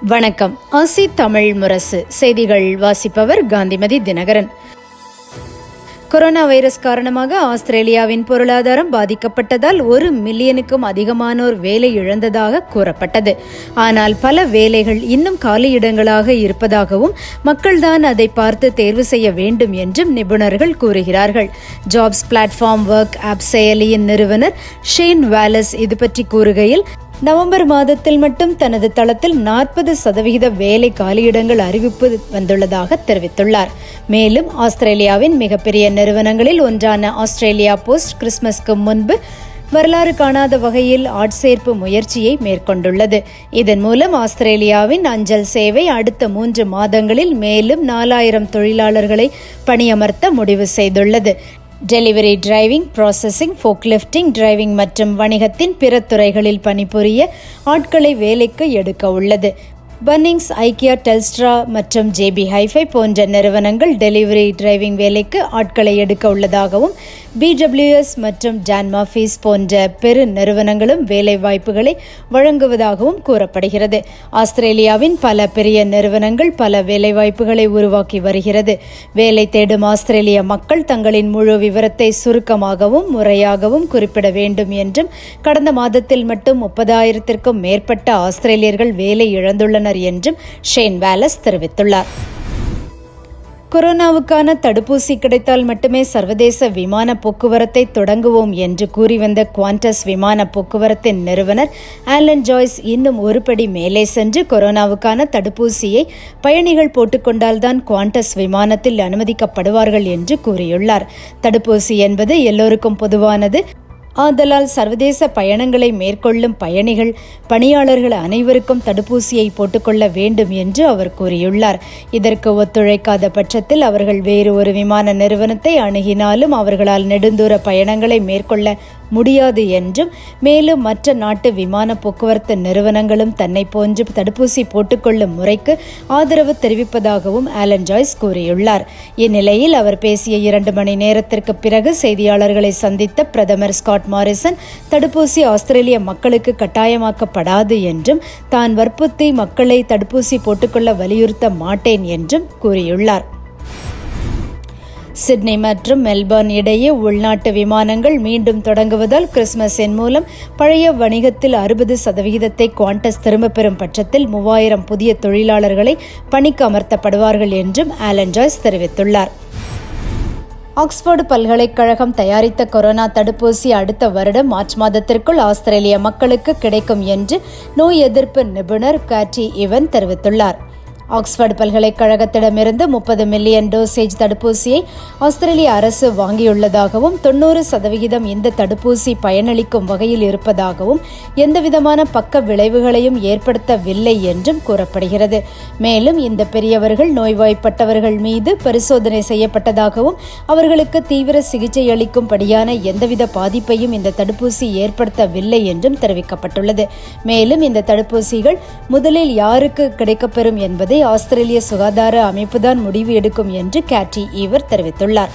வணக்கம். ஆசி தமிழ் முரசு. செய்திகள் வாசிப்பவர் காந்திமதி தினகரன். கொரோனா வைரஸ் காரணமாக ஆஸ்திரேலியாவின் பொருளாதாரம் பாதிக்கப்பட்டதால் ஒரு மில்லியனுக்கும் அதிகமானோர் வேலை இழந்ததாக கூறப்பட்டது. ஆனால் பல வேலைகள் இன்னும் காலியிடங்களாக இருப்பதாகவும் மக்கள்தான் அதை பார்த்து தேர்வு செய்ய வேண்டும் என்றும் நிபுணர்கள் கூறுகிறார்கள். ஜாப்ஸ் பிளாட்ஃபார்ம் ஒர்க் ஆப் செயலியின் நிறுவனர் ஷேன் வேலஸ் இது பற்றி கூறுகையில் நவம்பர் மாதத்தில் மட்டும் தனது தளத்தில் நாற்பது சதவிகித வேலை காலியிடங்கள் அறிவிப்பு வந்துள்ளதாக தெரிவித்துள்ளார். மேலும் ஆஸ்திரேலியாவின் மிகப்பெரிய நிறுவனங்களில் ஒன்றான ஆஸ்திரேலியா போஸ்ட் கிறிஸ்துமஸ்க்கு முன்பு வரலாறு காணாத வகையில் ஆட்சேர்ப்பு முயற்சியை மேற்கொண்டுள்ளது. இதன் மூலம் ஆஸ்திரேலியாவின் அஞ்சல் சேவை அடுத்த மூன்று மாதங்களில் மேலும் நாலாயிரம் தொழிலாளர்களை பணியமர்த்த முடிவு செய்துள்ளது. Delivery driving processing forklifting driving மற்றும் வணிகத்தின் பிற துறைகளில் பணிபுரிய ஆட்களை வேலைக்கு எடுக்க உள்ளது. பன்னிங்ஸ் ஐக்கியா டெல்ஸ்ட்ரா மற்றும் ஜேபி ஹைஃபை போன்ற நிறுவனங்கள் டெலிவரி டிரைவிங் வேலைக்கு ஆட்களை எடுக்க உள்ளதாகவும் பிடபிள்யூஎஸ் மற்றும் டான்மாஃபீஸ் போன்ற பெரு நிறுவனங்களும் வேலை வாய்ப்புகளை வழங்குவதாகவும் கூறப்படுகிறது. ஆஸ்திரேலியாவின் பல பெரிய நிறுவனங்கள் பல வேலைவாய்ப்புகளை உருவாக்கி வருகிறது. வேலை தேடும் ஆஸ்திரேலிய மக்கள் தங்களின் முழு விவரத்தை சுருக்கமாகவும் முறையாகவும் குறிப்பிட வேண்டும் என்றும் கடந்த மாதத்தில் மட்டும் முப்பதாயிரத்திற்கும் மேற்பட்ட ஆஸ்திரேலியர்கள் வேலை இழந்துள்ளனர் உள்ளனர் என்றும் ஷேன் வேலஸ் தெரிவித்துள்ளார். கொரோனாவுக்கான தடுப்பூசி கிடைத்தால் மட்டுமே சர்வதேச விமான போக்குவரத்தை தொடங்குவோம் என்று கூறி வந்த குவாண்டஸ் விமான போக்குவரத்தின் நிறுவனர் ஆலன் ஜாய்ஸ் இன்னும் ஒருபடி மேலே சென்று கொரோனாவுக்கான தடுப்பூசியை பயணிகள் போட்டுக்கொண்டால்தான் குவாண்டஸ் விமானத்தில் அனுமதிக்கப்படுவார்கள் என்று கூறியுள்ளார். தடுப்பூசி என்பது எல்லோருக்கும் பொதுவானது. ஆதலால் சர்வதேச பயணங்களை மேற்கொள்ளும் பயணிகள் பணியாளர்கள் அனைவருக்கும் தடுப்பூசியை போட்டுக்கொள்ள வேண்டும் என்று அவர் கூறியுள்ளார். இதற்கு ஒத்துழைக்காத பட்சத்தில் அவர்கள் வேறு ஒரு விமான நிறுவனத்தை அணுகினாலும் அவர்களால் நெடுந்தூர பயணங்களை மேற்கொள்ள முடியாது என்றும் மேலும் மற்ற நாட்டு விமான போக்குவரத்து நிறுவனங்களும் தன்னை போன்று தடுப்பூசி போட்டுக்கொள்ளும் முறைக்கு ஆதரவு தெரிவிப்பதாகவும் ஆலன் ஜாய்ஸ் கூறியுள்ளார். இந்நிலையில் அவர் பேசிய இரண்டு மணி நேரத்திற்கு பிறகு செய்தியாளர்களை சந்தித்த பிரதமர் ஸ்காட் மாரிசன் தடுப்பூசி ஆஸ்திரேலிய மக்களுக்கு கட்டாயமாக்கப்படாது என்றும் தான் வற்புறுத்தி மக்களை தடுப்பூசி போட்டுக்கொள்ள வலியுறுத்த மாட்டேன் என்றும் கூறியுள்ளார். சிட்னி மற்றும் மெல்பர்ன் இடையே உள்நாட்டு விமானங்கள் மீண்டும் தொடங்குவதால் கிறிஸ்துமஸின் மூலம் பழைய வணிகத்தில் அறுபது சதவிகிதத்தை குவாண்டஸ் திரும்பப் பெறும் பட்சத்தில் மூவாயிரம் புதிய தொழிலாளர்களை பணிக்கு அமர்த்தப்படுவார்கள் என்றும் ஆலன் ஜாய்ஸ் தெரிவித்துள்ளார். ஆக்ஸ்போர்டு பல்கலைக்கழகம் தயாரித்த கொரோனா தடுப்பூசி அடுத்த வருடம் மார்ச் மாதத்திற்குள் ஆஸ்திரேலிய மக்களுக்கு கிடைக்கும் என்று நோய் எதிர்ப்பு நிபுணர் காட்டி இவன் தெரிவித்துள்ளார். ஆக்ஸ்போர்டு பல்கலைக்கழகத்திடமிருந்து முப்பது மில்லியன் டோசேஜ் தடுப்பூசியை ஆஸ்திரேலிய அரசு வாங்கியுள்ளதாகவும் தொன்னூறு சதவிகிதம் இந்த தடுப்பூசி பயனளிக்கும் வகையில் இருப்பதாகவும் எந்தவிதமான பக்க விளைவுகளையும் ஏற்படுத்தவில்லை என்றும் கூறப்படுகிறது. மேலும் இந்த பெரியவர்கள் நோய்வாய்ப்பட்டவர்கள் மீது பரிசோதனை செய்யப்பட்டதாகவும் அவர்களுக்கு தீவிர சிகிச்சை அளிக்கும்படியான எந்தவித பாதிப்பையும் இந்த தடுப்பூசி ஏற்படுத்தவில்லை என்றும் தெரிவிக்கப்பட்டுள்ளது. மேலும் இந்த தடுப்பூசிகள் முதலில் யாருக்கு கிடைக்கப்பெறும் என்பதை ஆஸ்திரேலிய சுகாதார அமைப்புதான் முடிவு எடுக்கும் என்று கேட்டி ஈவர் தெரிவித்துள்ளார்.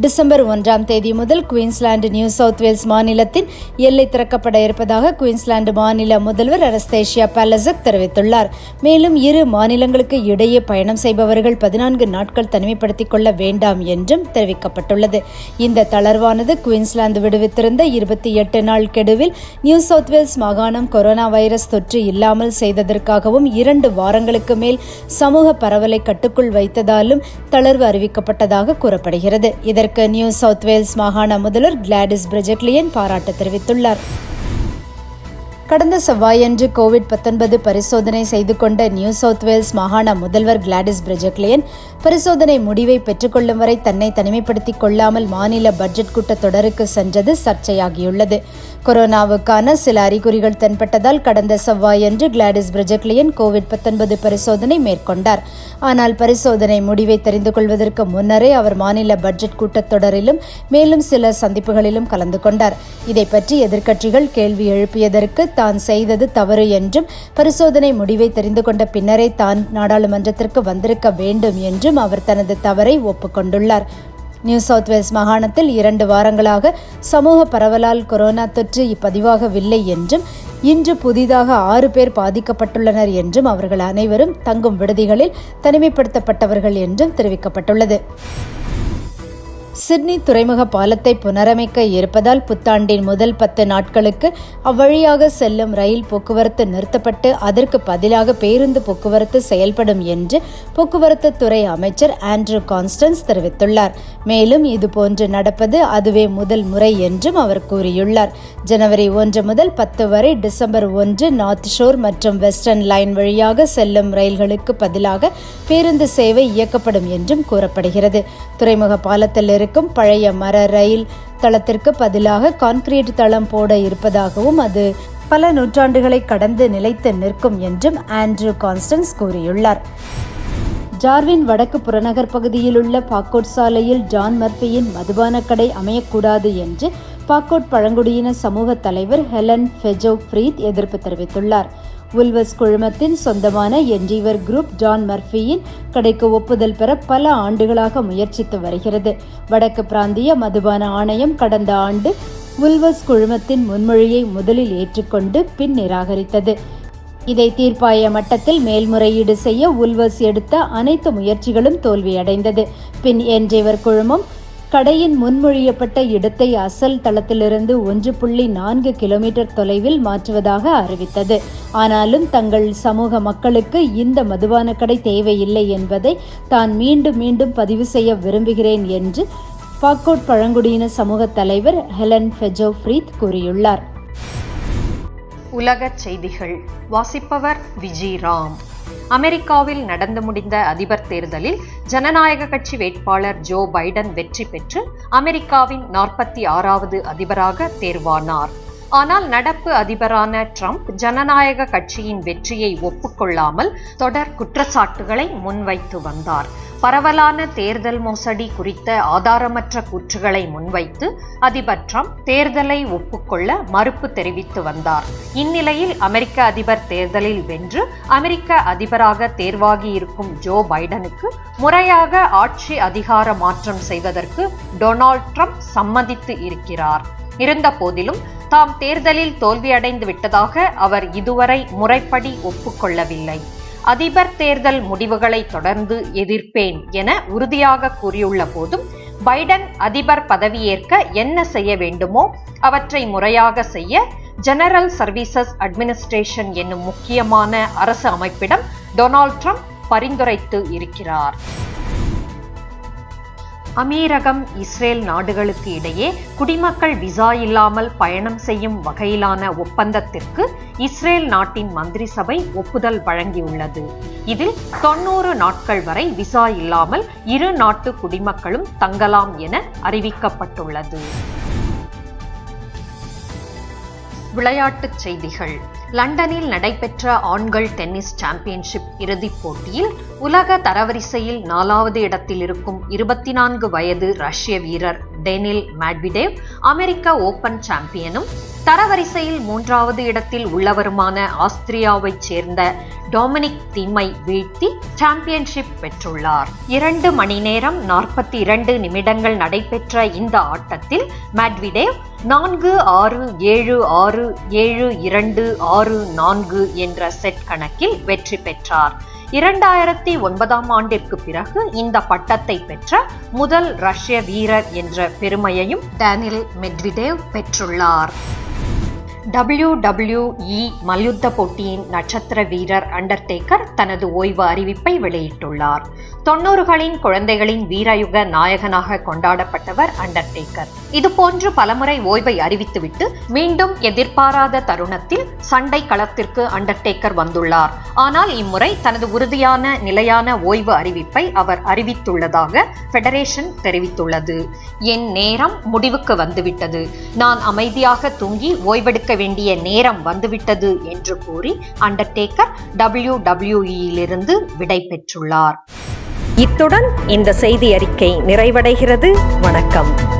டிசம்பர் ஒன்றாம் தேதி முதல் குயின்ஸ்லாந்து நியூ சவுத் வேல்ஸ் மாநிலத்தின் எல்லை திறக்கப்பட இருப்பதாக குயின்ஸ்லாந்து மாநில முதல்வர் அரஸ்தேஷியா பேலசக் தெரிவித்துள்ளார். மேலும் இரு மாநிலங்களுக்கு இடையே பயணம் செய்பவர்கள் பதினான்கு நாட்கள் தனிமைப்படுத்திக் கொள்ள வேண்டாம் என்றும் தெரிவிக்கப்பட்டுள்ளது. இந்த தளர்வானது குயின்ஸ்லாந்து விடுவித்திருந்த இருபத்தி எட்டு நாள் கெடுவில் நியூ சவுத் வேல்ஸ் மாகாணம் கொரோனா வைரஸ் தொற்று இல்லாமல் செய்ததற்காகவும் இரண்டு வாரங்களுக்கு மேல் சமூக பரவலை கட்டுக்குள் வைத்ததாலும் தளர்வு அறிவிக்கப்பட்டதாக கூறப்படுகிறது. இதற்கு நியூ சவுத் வேல்ஸ் மாகாண முதல்வர் கிளாடிஸ் பிரிஜக்லியன் பாராட்டு தெரிவித்துள்ளார். கடந்த செவ்வாயன்று கோவிட் பத்தொன்பது பரிசோதனை செய்து கொண்ட நியூ சவுத் வேல்ஸ் மாகாண முதல்வர் கிளாடிஸ் பிரிஜக்லியன் பரிசோதனை முடிவை பெற்றுக்கொள்ளும் வரை தன்னை தனிமைப்படுத்திக் கொள்ளாமல் மாநில பட்ஜெட் கூட்டத்தொடருக்கு சென்றது சர்ச்சையாகியுள்ளது. கொரோனாவுக்கான சில அறிகுறிகள் தென்பட்டதால் கடந்த செவ்வாயன்று கிளாடிஸ் பிரிஜக்லியன் கோவிட் பத்தொன்பது பரிசோதனை மேற்கொண்டார். ஆனால் பரிசோதனை முடிவை தெரிந்து கொள்வதற்கு முன்னரே அவர் மாநில பட்ஜெட் கூட்டத்தொடரிலும் மேலும் சில சந்திப்புகளிலும் கலந்து கொண்டார். இதை பற்றி எதிர்க்கட்சிகள் கேள்வி எழுப்பியதற்கு தான் செய்தது தவறு என்றும் பரிசோதனை முடிவை தெரிந்து கொண்ட பின்னரே தான் நாடாளுமன்றத்திற்கு வந்திருக்க வேண்டும் என்றும் அவர் தனது தவறை ஒப்புக்கொண்டுள்ளார். நியூ சவுத் வேல்ஸ் மாகாணத்தில் இரண்டு வாரங்களாக சமூக பரவலால் கொரோனா தொற்று பதிவாகவில்லை என்றும் இன்று புதிதாக ஆறு பேர் பாதிக்கப்பட்டுள்ளனர் என்றும் அவர்கள் அனைவரும் தங்கும் விடுதிகளில் தனிமைப்படுத்தப்பட்டவர்கள் என்றும் தெரிவிக்கப்பட்டுள்ளது. சிட்னி துறைமுக பாலத்தை புனரமைக்க இருப்பதால் புத்தாண்டின் முதல் பத்து நாட்களுக்கு அவ்வழியாக செல்லும் ரயில் போக்குவரத்து நிறுத்தப்பட்டு அதற்கு பதிலாக பேருந்து போக்குவரத்து செயல்படும் என்று போக்குவரத்து துறை அமைச்சர் ஆண்ட்ரூ கான்ஸ்டன்ஸ் தெரிவித்துள்ளார். மேலும் இதுபோன்று நடப்பது அதுவே முதல் முறை என்றும் அவர் கூறியுள்ளார். ஜனவரி ஒன்று முதல் பத்து வரை டிசம்பர் ஒன்று நார்த் ஷோர் மற்றும் வெஸ்டர்ன் லைன் வழியாக செல்லும் ரயில்களுக்கு பதிலாக பேருந்து சேவை இயக்கப்படும் என்றும் கூறப்படுகிறது. துறைமுக பாலத்தில் இருக்கும் பழைய மர ரயில் தளத்திற்கு பதிலாக கான்கிரீட் தளம் போட இருப்பதாகவும் அது பல நூற்றாண்டுகளை கடந்து நிலைத்து நிற்கும் என்றும் ஆண்ட்ரூ கான்ஸ்டன்ஸ் கூறியுள்ளார். ஜார்வின் வடக்கு புறநகர் பகுதியில் உள்ள பாக்கோட் சாலையில் ஜான் மர்பியின் மதுபான கடை அமையக்கூடாது என்று பாக்கோட் பழங்குடியின சமூக தலைவர் ஹெலன் ஃபெஜோ ஃப்ரீத் எதிர்ப்பு தெரிவித்துள்ளார். உல்வஸ் குழுமத்தின் சொந்தமான என்ஜீவர் குரூப் ஜான் மர்ஃபியின் கடைக்கு ஒப்புதல் பெற பல ஆண்டுகளாக முயற்சித்து வருகிறது. வடக்கு பிராந்திய மதுபான ஆணையம் கடந்த ஆண்டு உல்வஸ் குழுமத்தின் முன்மொழியை முதலில் ஏற்றுக்கொண்டு பின் நிராகரித்தது. இதை தீர்ப்பாய மட்டத்தில் மேல்முறையீடு செய்ய உல்வஸ் எடுத்த அனைத்து முயற்சிகளும் தோல்வியடைந்தது. பின் என்ஜேவர் குழுமம் கடையின் முன்மொழியப்பட்ட இடத்தை அசல் தளத்திலிருந்து ஒன்று புள்ளி நான்கு கிலோமீட்டர் தொலைவில் மாற்றுவதாக அறிவித்தது. ஆனாலும் தங்கள் சமூக மக்களுக்கு இந்த மதுபான கடை தேவையில்லை என்பதை தான் மீண்டும் மீண்டும் பதிவு செய்ய விரும்புகிறேன் என்று பாக்கோட் பழங்குடியின சமூக தலைவர் ஹெலன் ஃபெஜோ ஃப்ரீத் கூறியுள்ளார். உலகச் செய்திகள். வாசிப்பவர் விஜி ராம். அமெரிக்காவில் நடந்து முடிந்த அதிபர் தேர்தலில் ஜனநாயக கட்சி வேட்பாளர் ஜோ பைடன் வெற்றி பெற்று அமெரிக்காவின் நாற்பத்தி ஆறாவது அதிபராக தேர்வானார். ஆனால் நடப்பு அதிபரான ட்ரம்ப் ஜனநாயக கட்சியின் வெற்றியை ஒப்புக்கொள்ளாமல் தொடர் குற்றச்சாட்டுகளை முன்வைத்து வந்தார். பரவலான தேர்தல் மோசடி குறித்த ஆதாரமற்ற கூற்றுகளை முன்வைத்து அதிபர் ட்ரம்ப் தேர்தலை ஒப்புக்கொள்ள மறுப்பு தெரிவித்து வந்தார். இந்நிலையில் அமெரிக்க அதிபர் தேர்தலில் வென்று அமெரிக்க அதிபராக தேர்வாகியிருக்கும் ஜோ பைடனுக்கு முறையாக ஆட்சி அதிகார மாற்றம் செய்வதற்கு டொனால்ட் ட்ரம்ப் சம்மதித்து இருக்கிறார். இருந்த போதிலும் தாம் தேர்தலில் தோல்வியடைந்து விட்டதாக அவர் இதுவரை முறைப்படி ஒப்புக்கொள்ளவில்லை. அதிபர் தேர்தல் முடிவுகளை தொடர்ந்து எதிர்ப்பேன் என உறுதியாக கூறியுள்ள போதும் பைடன் அதிபர் பதவியேற்க என்ன செய்ய வேண்டுமோ அவற்றை முறையாக செய்ய ஜெனரல் சர்வீசஸ் அட்மினிஸ்ட்ரேஷன் என்னும் முக்கியமான அரசு அமைப்பிடம் டொனால்ட் ட்ரம்ப் பரிந்துரைத்து இருக்கிறார். அமீரகம் இஸ்ரேல் நாடுகளுக்கு இடையே குடிமக்கள் விசா இல்லாமல் பயணம் செய்யும் வகையிலான ஒப்பந்தத்திற்கு இஸ்ரேல் நாட்டின் மந்திரி சபை ஒப்புதல் வழங்கியுள்ளது. இதில் தொன்னூறு நாட்கள் வரை விசா இல்லாமல் இரு நாட்டு குடிமக்களும் தங்கலாம் என அறிவிக்கப்பட்டுள்ளது. விளையாட்டுச் செய்திகள். லண்டனில் நடைபெற்ற ஆண்கள் டென்னிஸ் சாம்பியன்ஷிப் இறுதிப் போட்டியில் உலக தரவரிசையில் நாலாவது இடத்தில் இருக்கும் இருபத்தி நான்கு வயது ரஷ்ய வீரர் டெனில் மேட்விடேவ் அமெரிக்க ஓபன் சாம்பியனும் தரவரிசையில் மூன்றாவது இடத்தில் உள்ளவருமான ஆஸ்திரியாவைச் சேர்ந்த டொமினிக் தீமை வீழ்த்தி சாம்பியன்ஷிப் பெற்றுள்ளார். இரண்டு மணி நேரம் நாற்பத்தி இரண்டு நிமிடங்கள் நடைபெற்ற இந்த ஆட்டத்தில் மேட்விடேவ் நான்கு ஆறு ஏழு ஆறு ஏழு இரண்டு ஆறு நான்கு என்ற செட் கணக்கில் வெற்றி பெற்றார். இரண்டாயிரத்தி ஒன்பதாம் ஆண்டிற்கு பிறகு இந்த பட்டத்தை பெற்ற முதல் ரஷ்ய வீரர் என்ற பெருமையையும் டேனில் மெட்விடேவ் பெற்றுள்ளார். டபிள்யூ மல்யுத்த போட்டியின் நட்சத்திர வீரர் அண்டர்டேக்கர் தனது ஓய்வு அறிவிப்பை வெளியிட்டுள்ளார். தொன்னூறுகளின் குழந்தைகளின் வீரயுக நாயகனாக கொண்டாடப்பட்டவர் அண்டர்டேக்கர். இதுபோன்று பலமுறை ஓய்வை அறிவித்துவிட்டு மீண்டும் எதிர்பாராத தருணத்தில் சண்டை களத்திற்கு அண்டர்டேக்கர் வந்துள்ளார். ஆனால் இம்முறை தனது உறுதியான நிலையான ஓய்வு அறிவிப்பை அவர் அறிவித்துள்ளதாக ஃபெடரேஷன் தெரிவித்துள்ளது. என் நேரம் முடிவுக்கு வந்துவிட்டது. நான் அமைதியாக தூங்கி ஓய்வெடுக்க வேண்டிய நேரம் வந்துவிட்டது என்று கூறி அண்டர்டேக்கர் டபிள்யூ டபிள்யூஇயிலிருந்து விடை பெற்றுள்ளார். இத்துடன் இந்த செய்தி அறிக்கை நிறைவடைகிறது. வணக்கம்.